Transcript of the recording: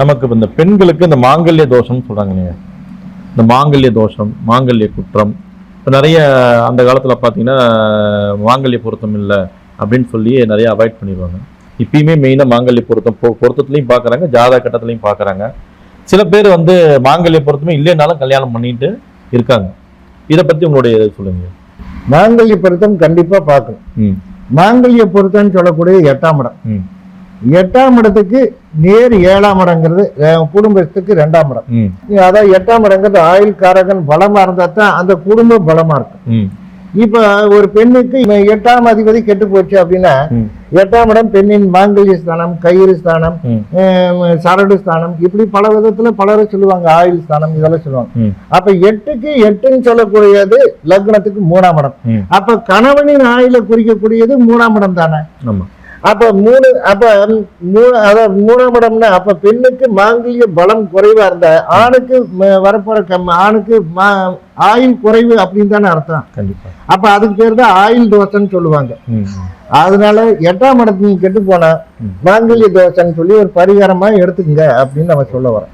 நமக்கு இப்ப இந்த பெண்களுக்கு இந்த மாங்கல்ய தோஷம் சொல்றாங்க இல்லையா? இந்த மாங்கல்ய தோஷம் மாங்கல்ய குற்றம். இப்போ நிறைய அந்த காலத்துல பார்த்தீங்கன்னா மாங்கல்ய பொருத்தம் இல்லை அப்படின்னு சொல்லி நிறைய அவாய்ட் பண்ணிடுவாங்க. இப்பயுமே மெயினாக மாங்கல்ய பொருத்தம் பொ பொருத்தத்துலையும் பார்க்குறாங்க ஜாதக கட்டத்துலையும் பார்க்குறாங்க சில பேர் வந்து மாங்கல்ய பொருத்தமே இல்லைனாலும் கல்யாணம் பண்ணிட்டு இருக்காங்க. இதை பத்தி உங்களுடைய சொல்லுங்க. மாங்கல்ய பொருத்தம் கண்டிப்பா பார்க்கணும் ம். மாங்கல்ய பொருத்தம்னு சொல்லக்கூடிய எட்டாம் இடம். ம். எட்டாம் இடத்துக்கு நேர் ஏழாம் இடங்கிறது குடும்பத்துக்கு ரெண்டாம் இடம். அதாவது எட்டாம் இடங்கிறது ஆயுள் காரகன் பலமா இருந்தா தான் அந்த குடும்பம் பலமா இருக்கும். இப்ப ஒரு பெண்ணுக்கு எட்டாம் அதிபதி கெட்டு போச்சு அப்படின்னா எட்டாம் இடம் பெண்ணின் மாங்கல்ய ஸ்தானம் கயிறு ஸ்தானம் சரடு ஸ்தானம் இப்படி பல விதத்துல பலரும் சொல்லுவாங்க. ஆயுள் ஸ்தானம் இதெல்லாம் சொல்லுவாங்க. அப்ப எட்டுக்கு எட்டுன்னு சொல்லக்கூடியது லக்னத்துக்கு மூணாம் இடம். அப்ப கணவனின் ஆயுளை குறிக்கக்கூடியது மூணாம் இடம் தானே? அப்ப மூணு அப்ப மூணு அதாவது மூணாம் இடம்னா அப்ப பெண்ணுக்கு மாங்கல்ய பலம் குறைவா இருந்தா ஆணுக்கு வரப்போற கம் ஆணுக்கு மா- ஆயுள் குறைவு அப்படின்னு தானே அர்த்தம் கண்டிப்பா அப்ப அதுக்கு பேர் தான் ஆயுள் தோஷம்னு சொல்லுவாங்க. அதனால எட்டாம் இடத்துக்கு கெட்டு போனா. மாங்கல்ய தோஷம்னு சொல்லி ஒரு பரிகாரமா எடுத்துக்கங்க அப்படின்னு நம்ம சொல்ல வரோம்